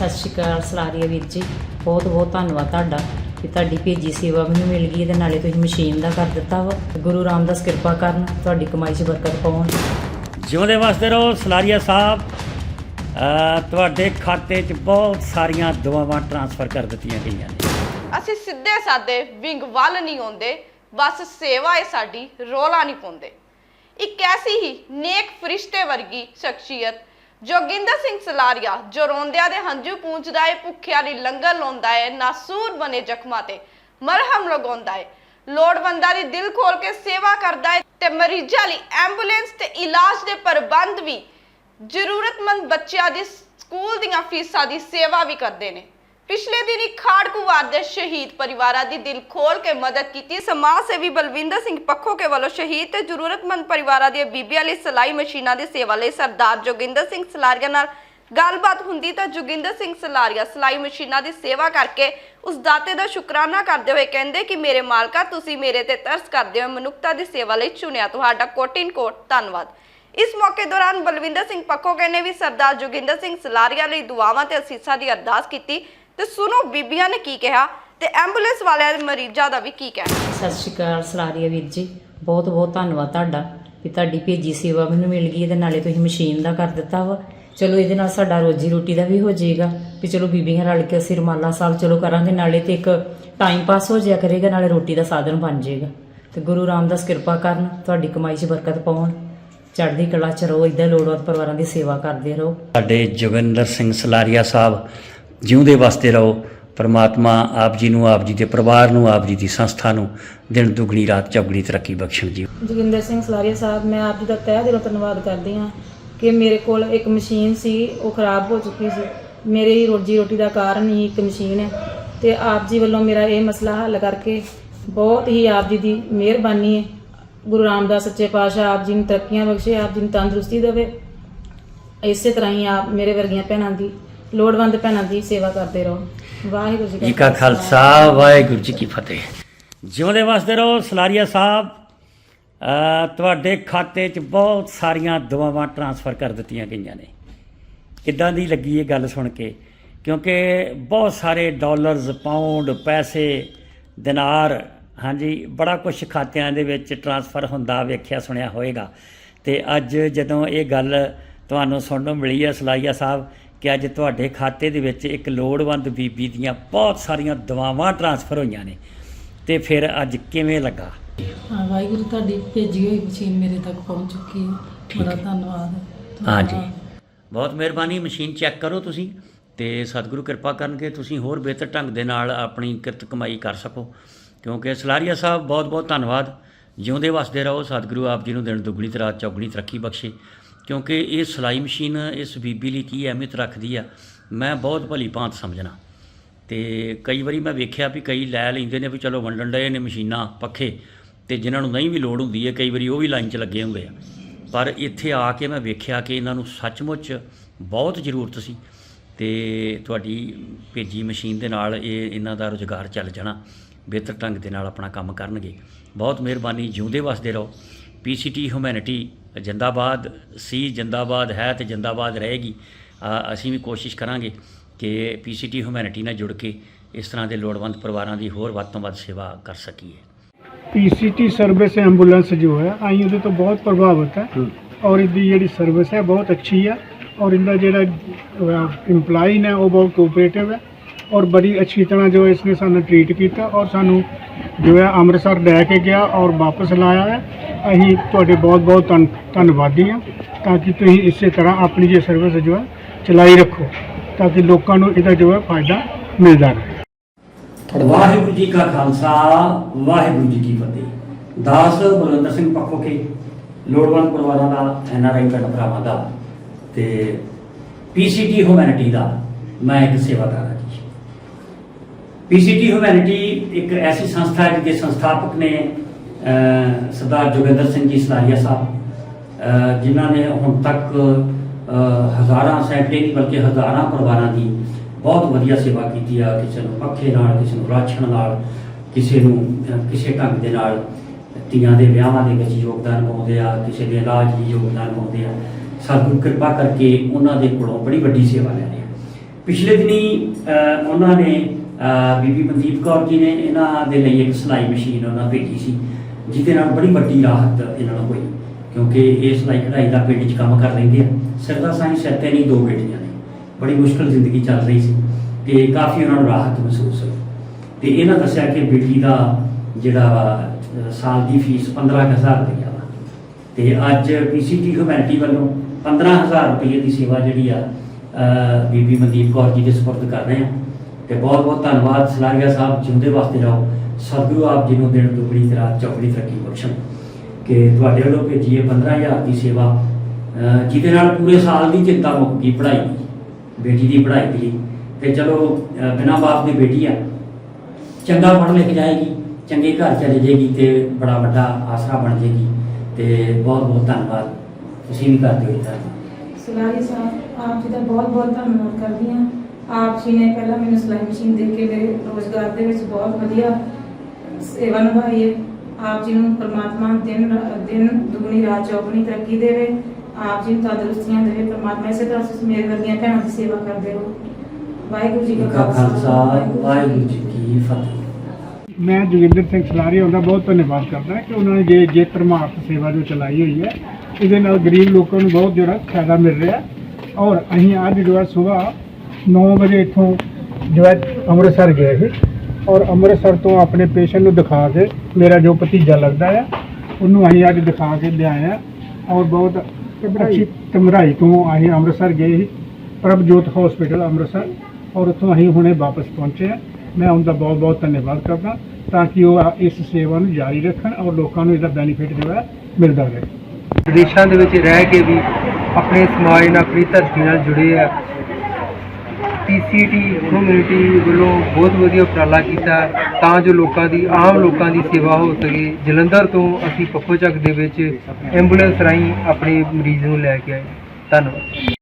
ਸਤਿ ਸ਼੍ਰੀ ਅਕਾਲ ਸਲਾਰੀਆ ਵੀਰ ਜੀ। ਬਹੁਤ ਬਹੁਤ ਧੰਨਵਾਦ ਤੁਹਾਡਾ ਕਿ ਤੁਹਾਡੀ ਭੇਜੀ ਸੇਵਾ ਮੈਨੂੰ ਮਿਲ ਗਈ ਤੇ ਨਾਲੇ ਤੁਸੀਂ ਮਸ਼ੀਨ ਦਾ ਕਰ ਦਿੱਤਾ ਵਾ। ਗੁਰੂ ਰਾਮਦਾਸ ਕਿਰਪਾ ਕਰਨ ਤੁਹਾਡੀ ਕਮਾਈ 'ਚ ਬਰਕਤ ਪਾਉਣ। ਜਿਉਂਦੇ ਵਸਦੇ ਰਹੋ ਸਲਾਰੀਆ ਸਾਹਿਬ। ਤੁਹਾਡੇ ਖਾਤੇ 'ਚ ਬਹੁਤ ਸਾਰੀਆਂ ਦੁਆਵਾਂ ਟ੍ਰਾਂਸਫਰ ਕਰ ਦਿੱਤੀਆਂ ਗਈਆਂ ਨੇ। ਅਸੀਂ ਸਿੱਧੇ ਸਾਦੇ ਵਿੰਗ ਵੱਲ ਨਹੀਂ ਆਉਂਦੇ ਬਸ ਸੇਵਾ ਹੈ ਸਾਡੀ ਰੋਲਾ ਨਹੀਂ ਪਾਉਂਦੇ। ਇੱਕ ਐਸੀ ਹੀ ਨੇਕ ਫਰਿਸ਼ਤੇ ਵਰਗੀ ਸ਼ਖਸੀਅਤ ਜੋਗਿੰਦਰ ਸਿੰਘ ਸਲਾਰੀਆ ਜੋ ਰੋਂਦਿਆਂ ਦੇ ਹੰਝੂ ਪੂੰਝਦਾ ਏ, ਭੁੱਖਿਆਂ ਲਈ ਲੰਗਰ ਲਾਉਂਦਾ ਏ, ਨਾਸੂਰ ਬਨੇ ਜ਼ਖਮਾਂ ਤੇ ਮਰਹਮ ਲਗਾਉਂਦਾ ਏ। ਲੋੜਵੰਦਾਂ ਦੀ ਦਿਲ ਖੋਲ ਕੇ ਸੇਵਾ ਕਰਦਾ ਏ ਤੇ ਮਰੀਜ਼ਾਂ ਲਈ ਐਂਬੂਲੈਂਸ ਤੇ ਇਲਾਜ ਦੇ ਪ੍ਰਬੰਧ ਵੀ ਜ਼ਰੂਰਤਮੰਦ ਬੱਚਿਆਂ ਦੀ ਸਕੂਲ ਦੀਆਂ ਫੀਸਾਂ ਦੀ ਸੇਵਾ ਵੀ ਕਰਦੇ ਨੇ। ਪਿਛਲੇ ਦਿਨੀ ਖਾੜਕੂਵਾਰ ਦੇ ਸ਼ਹੀਦ ਪਰਿਵਾਰਾਂ ਦੀ ਦਿਲ ਖੋਲ ਕੇ ਮਦਦ ਕੀਤੀ। ਸਮਾਜ ਸੇਵੀ ਬਲਵਿੰਦਰ ਸਿੰਘ ਪੱਖੋ ਕੇ ਵੱਲੋਂ ਸ਼ਹੀਦ ਤੇ ਜ਼ਰੂਰਤਮੰਦ ਪਰਿਵਾਰਾਂ ਦੀਆਂ ਬੀਬੀਆਂ ਲਈ ਸਲਾਈ ਮਸ਼ੀਨਾਂ ਦੀ ਸੇਵਾ ਲਈ ਸਰਦਾਰ ਜੋਗਿੰਦਰ ਸਿੰਘ ਸਲਾਰੀਆ ਨਾਲ ਗੱਲਬਾਤ ਹੁੰਦੀ ਤਾਂ ਜੋਗਿੰਦਰ ਸਿੰਘ ਸਲਾਰੀਆ ਸਲਾਈ ਮਸ਼ੀਨਾਂ ਦੀ ਸੇਵਾ ਕਰਕੇ ਉਸ ਦਾਤੇ ਦਾ ਸ਼ੁਕਰਾਨਾ ਕਰਦੇ ਹੋਏ ਕਹਿੰਦੇ ਕਿ ਮੇਰੇ ਮਾਲਕਾ, ਤੁਸੀਂ ਮੇਰੇ ਤੇ ਤਰਸ ਕਰਦੇ ਹੋ ਮਨੁੱਖਤਾ ਦੀ ਸੇਵਾ ਲਈ ਚੁਣਿਆ ਤੁਹਾਡਾ ਕੋਟਿਨ ਕੋਟ, ਧੰਨਵਾਦ। ਇਸ ਮੌਕੇ ਦੌਰਾਨ ਬਲਵਿੰਦਰ ਸਿੰਘ ਪੱਖੋਕੇ ਨੇ ਵੀ ਸਰਦਾਰ ਜੋਗਿੰਦਰ ਸਿੰਘ ਸਲਾਰੀਆ ਲਈ ਦੁਆਵਾਂ ਤੇ ਅਸੀਸਾਂ ਦੀ ਅਰਦਾਸ ਕੀਤੀ। ਤੇ ਸੁਣੋ ਬੀਬੀਆਂ ਨੇ ਕੀ ਕਿਹਾ ਤੇ ਐਂਬੂਲੈਂਸ ਵਾਲਿਆਂ ਦੇ ਮਰੀਜ਼ਾਂ ਦਾ ਵੀ ਕੀ ਕਹਿਣਾ? ਸਤਿ ਸ਼੍ਰੀ ਅਕਾਲ ਸਲਾਰੀਆ ਵੀਰ ਜੀ। ਬਹੁਤ ਬਹੁਤ ਧੰਨਵਾਦ ਤੁਹਾਡਾ ਕਿ ਤੁਹਾਡੀ ਭੇਜੀ ਸੇਵਾ ਮੈਨੂੰ ਮਿਲ ਗਈ ਤੇ ਨਾਲੇ ਤੁਸੀਂ ਮਸ਼ੀਨ ਦਾ ਕਰ ਦਿੱਤਾ ਵਾ। ਚਲੋ ਇਹਦੇ ਨਾਲ ਸਾਡਾ ਰੋਜੀ ਰੋਟੀ ਦਾ ਵੀ ਹੋ ਜਾਏਗਾ ਵੀ ਚਲੋ ਬੀਬੀਆਂ ਰਲ ਕੇ ਅਸੀਂ ਰਮਾਲਾ ਸਾਹਿਬ ਚਲੋ ਕਰਾਂਗੇ ਨਾਲੇ ਤੇ ਇੱਕ ਟਾਈਮ ਪਾਸ ਹੋ ਜਾਇਆ ਕਰੇਗਾ ਨਾਲੇ ਰੋਟੀ ਦਾ ਸਾਧਨ ਬਣ ਜਾਏਗਾ। ਤੇ ਗੁਰੂ ਰਾਮਦਾਸ ਕਿਰਪਾ ਕਰਨ ਤੁਹਾਡੀ ਕਮਾਈ 'ਚ ਬਰਕਤ ਪਾਉਣ ਚੜ੍ਹਦੀ ਕਲਾ 'ਚ ਰਹੋ ਇਦਾਂ ਲੋੜਵੰਦ ਪਰਿਵਾਰਾਂ ਦੀ ਸੇਵਾ ਕਰਦੇ ਰਹੋ। ਸਾਡੇ ਜੋਗਿੰਦਰ ਸਿੰਘ ਸਲਾਰੀਆ ਸਾਹਿਬ ਜਿਉਂਦੇ ਵਾਸਤੇ ਰਹੋ, ਪਰਮਾਤਮਾ ਆਪ ਜੀ ਨੂੰ, ਆਪ ਜੀ ਦੇ ਪਰਿਵਾਰ ਨੂੰ, ਆਪ ਜੀ ਦੀ ਸੰਸਥਾ ਨੂੰ ਦਿਨ ਦੁਗਣੀ, ਰਾਤ ਚੌਗਣੀ ਤਰੱਕੀ ਬਖਸ਼ਣ ਜੀ। ਜੋਗਿੰਦਰ ਸਿੰਘ ਸਲਾਰੀਆ ਸਾਹਿਬ, ਮੈਂ ਆਪ ਜੀ ਦਾ ਤਹਿ ਦਿਲੋਂ ਧੰਨਵਾਦ ਕਰਦੀ ਹਾਂ ਕਿ ਮੇਰੇ ਕੋਲ ਇੱਕ ਮਸ਼ੀਨ ਸੀ, ਉਹ ਖਰਾਬ ਹੋ ਚੁੱਕੀ ਸੀ। ਮੇਰੀ ਰੋਜੀ ਰੋਟੀ ਦਾ ਕਾਰਨ ਹੀ ਇੱਕ ਮਸ਼ੀਨ ਹੈ ਤੇ ਆਪ ਜੀ ਵੱਲੋਂ ਮੇਰਾ ਇਹ ਮਸਲਾ ਹੱਲ ਕਰਕੇ ਬਹੁਤ ਹੀ ਆਪ ਜੀ ਦੀ ਮਿਹਰਬਾਨੀ ਹੈ। ਗੁਰੂ ਰਾਮਦਾਸ ਸੱਚੇ ਪਾਤਸ਼ਾਹ ਆਪ ਜੀ ਨੂੰ ਤਰੱਕੀਆਂ ਬਖਸ਼ੇ, ਆਪ ਜੀ ਨੂੰ ਤੰਦਰੁਸਤੀ ਦੇਵੇ। ਇਸੇ ਤਰ੍ਹਾਂ ਹੀ ਆਪ ਮੇਰੇ ਵਰਗੀਆਂ ਭੈਣਾਂ ਦੀ ਲੋੜਵੰਦ ਭੈਣਾਂ ਦੀ ਸੇਵਾ ਕਰਦੇ ਰਹੋ। ਵਾਹਿਗੁਰੂ ਜੀ ਜੀ ਕਾ ਖਾਲਸਾ। ਵਾਹਿਗੁਰੂ ਜੀ ਕੀ ਫਤਿਹ। ਜਿਉਂਦੇ ਵਸਦੇ ਰਹੋ ਸਲਾਰੀਆ ਸਾਹਿਬ। ਅ, ਤੁਹਾਡੇ ਖਾਤੇ 'ਚ ਬਹੁਤ ਸਾਰੀਆਂ ਦੁਆਵਾਂ ਟ੍ਰਾਂਸਫਰ ਕਰ ਦਿੱਤੀਆਂ ਗਈਆਂ ਨੇ। ਕਿੱਦਾਂ ਦੀ ਲੱਗੀ ਇਹ ਗੱਲ ਸੁਣ ਕੇ? ਕਿਉਂਕਿ ਬਹੁਤ ਸਾਰੇ ਡਾਲਰਸ ਪਾਉਂਡ ਪੈਸੇ ਦਿਨਾਰ ਹਾਂਜੀ ਬੜਾ ਕੁਝ ਖਾਤਿਆਂ ਦੇ ਵਿੱਚ ਟ੍ਰਾਂਸਫਰ ਹੁੰਦਾ ਵੇਖਿਆ ਸੁਣਿਆ ਹੋਵੇਗਾ ਤੇ ਅੱਜ ਜਦੋਂ ਇਹ ਗੱਲ ਤੁਹਾਨੂੰ ਸੁਣਨ ਨੂੰ ਮਿਲੀ ਹੈ ਸਲਾਈਆ ਸਾਹਿਬ ਕਿ ਅੱਜ ਤੁਹਾਡੇ ਖਾਤੇ ਦੇ ਵਿੱਚ ਇੱਕ ਲੋੜਵੰਦ ਬੀਬੀ ਦੀਆਂ ਬਹੁਤ ਸਾਰੀਆਂ ਦੁਆਵਾਂ ਟ੍ਰਾਂਸਫਰ ਹੋਈਆਂ ਨੇ। ਤੇ ਫਿਰ ਅੱਜ ਕਿਵੇਂ ਲੱਗਾ? ਹਾਂ ਵਾਹਿਗੁਰੂ ਤੁਹਾਡੀ ਭੇਜੀ ਹੋਈ ਮਸ਼ੀਨ ਮੇਰੇ ਤੱਕ ਪਹੁੰਚ ਚੁੱਕੀ ਹੈ। ਬੜਾ ਧੰਨਵਾਦ। ਹਾਂਜੀ। ਬਹੁਤ ਮਿਹਰਬਾਨੀ ਮਸ਼ੀਨ ਚੈੱਕ ਕਰੋ ਤੁਸੀਂ ਤੇ ਸਤਿਗੁਰੂ ਕਿਰਪਾ ਕਰਨਗੇ ਤੁਸੀਂ ਹੋਰ ਬਿਹਤਰ ਢੰਗ ਦੇ ਨਾਲ ਆਪਣੀ ਕਿਰਤ ਕਮਾਈ ਕਰ ਸਕੋ। ਕਿਉਂਕਿ ਸਲਾਰੀਆ ਸਾਹਿਬ ਬਹੁਤ ਬਹੁਤ ਧੰਨਵਾਦ। ਜਿਉਂਦੇ ਵਸਦੇ ਰਹੋ ਸਤਿਗੁਰੂ ਆਪ ਜੀ ਨੂੰ ਦਿਨ ਦੁਗਣੀ ਤੇ ਰਾਤ ਚੌਗਣੀ ਤਰੱਕੀ ਬਖਸ਼ੇ। ਕਿਉਂਕਿ ਇਹ ਸਲਾਈ ਮਸ਼ੀਨ ਇਸ ਬੀਬੀ ਲਈ ਕੀ ਅਹਿਮੀਅਤ ਰੱਖਦੀ ਆ, ਮੈਂ ਬਹੁਤ ਭਲੀ ਭਾਂਤ ਸਮਝਣਾ। ਤੇ ਕਈ ਵਾਰੀ ਮੈਂ ਵੇਖਿਆ ਵੀ ਕਈ ਲੈ ਲੈਂਦੇ ਨੇ ਵੀ ਚਲੋ ਵੰਡਣ ਡਏ ਨੇ ਮਸ਼ੀਨਾਂ ਪੱਖੇ, ਤੇ ਜਿਨ੍ਹਾਂ ਨੂੰ ਨਹੀਂ ਵੀ ਲੋੜ ਹੁੰਦੀ ਹੈ, ਕਈ ਵਾਰੀ ਉਹ ਵੀ ਲਾਈਨ 'ਚ ਲੱਗੇ ਹੁੰਦੇ ਆ। ਪਰ ਇੱਥੇ ਆ ਕੇ ਮੈਂ ਵੇਖਿਆ ਕਿ ਇਹਨਾਂ ਨੂੰ ਸੱਚਮੁੱਚ ਬਹੁਤ ਜ਼ਰੂਰਤ ਸੀ ਤੇ ਤੁਹਾਡੀ ਭੇਜੀ ਮਸ਼ੀਨ ਦੇ ਨਾਲ ਇਹ ਇਹਨਾਂ ਦਾ ਰੁਜ਼ਗਾਰ ਚੱਲ ਜਾਣਾ, ਬਿਹਤਰ ਢੰਗ ਦੇ ਨਾਲ ਆਪਣਾ ਕੰਮ ਕਰਨਗੇ। ਬਹੁਤ ਮਿਹਰਬਾਨੀ, ਜਿਉਂਦੇ ਵਸਦੇ ਰਹੋ। ਪੀਸੀਟੀ ਹਿਊਮੈਨਿਟੀ ਜਿੰਦਾਬਾਦ ਸੀ ਜਿੰਦਾਬਾਦ ਹੈ ਤੇ ਜਿੰਦਾਬਾਦ ਰਹੇਗੀ ਅਸੀਂ ਵੀ ਕੋਸ਼ਿਸ਼ ਕਰਾਂਗੇ ਕਿ ਪੀਸੀਟੀ ਹਿਊਮੈਨਿਟੀ ਨਾਲ ਜੁੜ ਕੇ ਇਸ ਤਰ੍ਹਾਂ ਦੇ ਲੋੜਵੰਦ ਪਰਿਵਾਰਾਂ ਦੀ ਹੋਰ ਵੱਧ ਤੋਂ ਵੱਧ ਸੇਵਾ ਕਰ ਸਕੀਏ ਪੀਸੀਟੀ ਸਰਵਿਸ ਐਂਬੂਲੈਂਸ ਜੋ ਹੈ ਆਈ ਉਹਦੇ ਤੋਂ ਬਹੁਤ ਪ੍ਰਭਾਵਿਤ ਹੈ ਔਰ ਇਹਦੀ ਜਿਹੜੀ ਸਰਵਿਸ ਹੈ ਬਹੁਤ ਅੱਛੀ ਹੈ ਔਰ ਇਹਦਾ ਜਿਹੜਾ EMPLOYE ਨੇ ਉਹ ਬਹੁਤ ਕੋਆਪਰੇਟਿਵ ਹੈ ਔਰ ਬੜੀ ਅੱਛੀ ਤਰ੍ਹਾਂ ਜੋ ਇਸਨੇ ਸਾਨੂੰ ਟ੍ਰੀਟ ਕੀਤਾ ਔਰ ਸਾਨੂੰ ਜੋ ਹੈ ਅੰਮ੍ਰਿਤਸਰ ਲੈ ਕੇ ਗਿਆ ਔਰ ਵਾਪਸ ਲਾਇਆ ਹੈ। ਅਸੀਂ ਤੁਹਾਡੇ ਬਹੁਤ ਬਹੁਤ ਧੰਨ ਧੰਨਵਾਦੀ ਹਾਂ ਤਾਂ ਕਿ ਤੁਸੀਂ ਇਸੇ ਤਰ੍ਹਾਂ ਆਪਣੀ ਜੇ ਸਰਵਿਸ ਜੋ ਹੈ ਚਲਾਈ ਰੱਖੋ ਤਾਂ ਕਿ ਲੋਕਾਂ ਨੂੰ ਇਹਦਾ ਜੋ ਹੈ ਫਾਇਦਾ ਮਿਲਦਾ ਰਹੇ। ਵਾਹਿਗੁਰੂ ਜੀ ਕਾ ਖਾਲਸਾ, ਵਾਹਿਗੁਰੂ ਜੀ ਕੀ ਫਤਿਹ। ਦਾਸ ਬਲਵੰਦਰ ਸਿੰਘ ਪੱਖੋਕੇ ਲੋੜਵੰਦ ਪਰਿਵਾਰਾਂ ਦਾ ਐਨਆਰਆਈ ਭੈਣ ਭਰਾਵਾਂ ਦਾ ਤੇ ਪੀਸੀਟੀ ਹਿਊਮੈਨਿਟੀ ਦਾ ਮੈਂ ਇੱਕ ਸੇਵਾਦਾਰ ਹਾਂ। ਪੀਸੀਟੀ ਹਿਊਮੈਨਿਟੀ ਇੱਕ ਐਸੀ ਸੰਸਥਾ ਹੈ ਜਿਹਦੇ ਸੰਸਥਾਪਕ ਨੇ ਸਰਦਾਰ ਜੋਗਿੰਦਰ ਸਿੰਘ ਜੀ ਸਲਾਰੀਆ ਸਾਹਿਬ ਜਿਨ੍ਹਾਂ ਨੇ ਹੁਣ ਤੱਕ ਹਜ਼ਾਰਾਂ ਸੈਂਕੜੇ ਨਹੀਂ ਬਲਕਿ ਹਜ਼ਾਰਾਂ ਪਰਿਵਾਰਾਂ ਦੀ ਬਹੁਤ ਵਧੀਆ ਸੇਵਾ ਕੀਤੀ ਆ, ਕਿਸੇ ਨੂੰ ਪੱਖੇ ਨਾਲ, ਕਿਸੇ ਨੂੰ ਰਾਸ਼ਨ ਨਾਲ, ਕਿਸੇ ਨੂੰ ਕਿਸੇ ਢੰਗ ਦੇ ਨਾਲ ਧੀਆਂ ਦੇ ਵਿਆਹਾਂ ਦੇ ਵਿੱਚ ਯੋਗਦਾਨ ਪਾਉਂਦੇ ਆ, ਕਿਸੇ ਦੇ ਇਲਾਜ ਲਈ ਯੋਗਦਾਨ ਪਾਉਂਦੇ ਆ। ਸਤਿਗੁਰੂ ਕਿਰਪਾ ਕਰਕੇ ਉਹਨਾਂ ਦੇ ਕੋਲੋਂ ਬੜੀ ਵੱਡੀ ਸੇਵਾ ਲੈ ਰਹੇ ਆ। ਪਿਛਲੇ ਦਿਨੀ ਉਹਨਾਂ ਨੇ ਬੀਬੀ ਮਨਦੀਪ ਕੌਰ ਜੀ ਨੇ ਇਹਨਾਂ ਦੇ ਲਈ ਇੱਕ ਸਿਲਾਈ ਮਸ਼ੀਨ ਉਹਨਾਂ ਭੇਜੀ ਸੀ ਜਿਹਦੇ ਨਾਲ ਬੜੀ ਵੱਡੀ ਰਾਹਤ ਇਹਨਾਂ ਨੂੰ ਹੋਈ ਕਿਉਂਕਿ ਇਹ ਸਿਲਾਈ ਕਢਾਈ ਦਾ ਪਿੰਡ 'ਚ ਕੰਮ ਕਰ ਲੈਂਦੇ ਆ। ਸਰਦਾ ਸਾਈਂ ਸੱਤੇ ਨਹੀਂ ਦੋ ਬੇਟੀਆਂ ਨੇ। ਬੜੀ ਮੁਸ਼ਕਲ ਜ਼ਿੰਦਗੀ ਚੱਲ ਰਹੀ ਸੀ ਤੇ ਕਾਫੀ ਉਹਨਾਂ ਨੂੰ ਰਾਹਤ ਮਹਿਸੂਸ ਹੋਈ। ਤੇ ਇਹਨਾਂ ਦੱਸਿਆ ਕਿ ਬੇਟੀ ਦਾ ਜਿਹੜਾ ਵਾ, ਸਾਲ ਦੀ ਫੀਸ 15000 ਰੁਪਈਆ ਵਾ। ਤੇ ਅੱਜ ਪੀਸੀਟੀ ਹਿਊਮੈਨਿਟੀ ਵੱਲੋਂ 15000 ਰੁਪਏ ਦੀ ਸੇਵਾ ਜਿਹੜੀ ਆ ਬੀਬੀ ਮਨਦੀਪ ਕੌਰ ਜੀ ਦੇ ਸਪੁਰਦ ਕਰ ਰਹੇ ਆ। ਤੇ ਬਹੁਤ ਬਹੁਤ ਧੰਨਵਾਦ। ਸਲਾਰੀਆ ਸਾਹਿਬ ਜਿਉਂਦੇ ਵਾਸਤੇ ਰਹੋ ਸਤਿਗੁਰੂ ਆਪ ਜੀ ਨੂੰ ਦਿਨ ਦੁਗਣੀ ਤੇ ਰਾਤ ਤਰੱਕੀ ਬਖਸ਼ਣ। ਕਿ ਤੁਹਾਡੇ ਵੱਲੋਂ ਭੇਜੀ ਇਹ 15000 ਦੀ ਸੇਵਾ। ਜਿਹਦੇ ਨਾਲ ਪੂਰੇ ਸਾਲ ਦੀ ਚਿੰਤਾ ਮੁੱਕ ਗਈ ਪੜ੍ਹਾਈ ਦੀ ਬੇਟੀ ਦੀ ਪੜ੍ਹਾਈ ਦੀ ਤੇ ਚਲੋ ਅ, ਬਿਨਾਂ ਬਾਪ ਦੀ ਬੇਟੀ ਆ। ਚੰਗਾ ਪੜ੍ਹ ਲਿਖ ਜਾਏਗੀ ਚੰਗੇ ਘਰ ਚਲੇ ਜਾਏਗੀ ਤੇ ਬੜਾ ਵੱਡਾ ਆਸਰਾ ਬਣ ਜਾਏਗੀ। ਤੇ ਬਹੁਤ ਬਹੁਤ ਧੰਨਵਾਦ। ਤੁਸੀਂ ਵੀ ਕਰਦੇ ਹੋ ਇਦਾਂ। ਸਲਾਰੀ ਸਾਹਿਬ ਆਪ ਜੀ ਦਾ ਬਹੁਤ ਬਹੁਤ ਧੰਨਵਾਦ ਕਰਦੀ ਹਾਂ। ਆਪ ਜੀ ਨੇ ਪਹਿਲਾਂ ਮੈਨੂੰ ਸਿਲਾਈ ਮਸ਼ੀਨ ਦੇ ਕੇ ਮੇਰੇ ਰੋਜ਼ਗਾਰ ਦੇ ਵਿੱਚ ਬਹੁਤ ਵਧੀਆ ਸੇਵਾ ਨਿਭਾਈ ਹੈ। ਆਪ ਜੀ ਨੂੰ ਪ੍ਰਮਾਤਮਾ ਦਿਨ ਦਿਨ ਦੁਗਣੀ ਰਾਤ ਚੌਗਣੀ ਤਰੱਕੀ ਦੇਵੇ। ਆਪ ਜੀ ਨੂੰ ਤੰਦਰੁਸਤੀਆਂ ਦੇਵੇ। ਪ੍ਰਮਾਤਮਾ ਇਸੇ ਤਰ੍ਹਾਂ ਤੁਸੀਂ ਮੇਰੇ ਵਰਗੀਆਂ ਭੈਣਾਂ ਦੀ ਸੇਵਾ ਕਰਦੇ ਰਹੋ। ਵਾਹਿਗੁਰੂ ਜੀ ਕਾ ਖਾਲਸਾ। ਵਾਹਿਗੁਰੂ ਜੀ ਕੀ ਫਤਿਹ। ਮੈਂ ਜੋਗਿੰਦਰ ਸਿੰਘ ਸਲਾਰੀਆ ਦਾ ਬਹੁਤ ਧੰਨਵਾਦ ਕਰਦਾ ਕਿ ਉਹਨਾਂ ਨੇ ਜੇ ਜੇ ਪਰਮਾਰਥ ਸੇਵਾ ਜੋ ਚਲਾਈ ਹੋਈ ਹੈ ਇਹਦੇ ਨਾਲ ਗਰੀਬ ਲੋਕਾਂ ਨੂੰ ਬਹੁਤ ਜਿਹੜਾ ਫਾਇਦਾ ਮਿਲ ਰਿਹਾ। ਔਰ ਅਸੀਂ ਅੱਜ ਜੋ ਹੈ ਸਵੇਰ 9 ਵਜੇ ਇੱਥੋਂ ਜੋ ਹੈ ਅੰਮ੍ਰਿਤਸਰ ਗਏ ਸੀ ਔਰ ਅੰਮ੍ਰਿਤਸਰ ਤੋਂ ਆਪਣੇ ਪੇਸ਼ੈਂਟ ਨੂੰ ਦਿਖਾ ਕੇ ਮੇਰਾ ਜੋ ਭਤੀਜਾ ਲੱਗਦਾ ਆ ਉਹਨੂੰ ਅਸੀਂ ਅੱਜ ਦਿਖਾ ਕੇ ਲਿਆਏ ਆ ਔਰ ਬਹੁਤ ਅੱਛੀ ਤਮਰਾਈ ਤੋਂ ਅਸੀਂ ਅੰਮ੍ਰਿਤਸਰ ਗਏ ਸੀ ਪ੍ਰਭਜੋਤ ਹਸਪੀਟਲ ਅੰਮ੍ਰਿਤਸਰ ਔਰ ਉੱਥੋਂ ਅਸੀਂ ਹੁਣੇ ਵਾਪਸ ਪਹੁੰਚੇ ਹਾਂ ਮੈਂ ਉਹਨਾਂ ਦਾ ਬਹੁਤ ਬਹੁਤ ਧੰਨਵਾਦ ਕਰਦਾ ਤਾਂ ਕਿ ਉਹ ਆ- ਇਸ ਸੇਵਾ ਨੂੰ ਜਾਰੀ ਰੱਖਣ ਔਰ ਲੋਕਾਂ ਨੂੰ ਇਹਦਾ ਬੈਨੀਫਿਟ ਜੋ ਹੈ ਮਿਲਦਾ ਰਹੇ। ਵਿਦੇਸ਼ਾਂ ਦੇ ਵਿੱਚ ਰਹਿ ਕੇ ਵੀ ਆਪਣੇ ਸਮਾਜ ਨਾਲ ਆਪਣੀ ਧਰਤੀ ਨਾਲ ਜੁੜੇ ਆ। ਪੀਸੀਟੀ ਕਮਿਊਨਿਟੀ ਵੱਲੋਂ ਬਹੁਤ ਵਧੀਆ ਉਪਰਾਲਾ ਕੀਤਾ ਤਾਂ ਜੋ ਲੋਕਾਂ ਦੀ, ਆਮ ਲੋਕਾਂ ਦੀ ਸੇਵਾ ਹੋ ਸਕੇ। ਜਲੰਧਰ ਤੋਂ ਅਸੀਂ ਪੱਖੋ ਚੱਕ ਦੇ ਵਿੱਚ ਐਂਬੂਲੈਂਸ ਰਾਹੀਂ ਆਪਣੇ ਮਰੀਜ਼ ਨੂੰ ਲੈ ਕੇ ਆਏ। ਧੰਨਵਾਦ।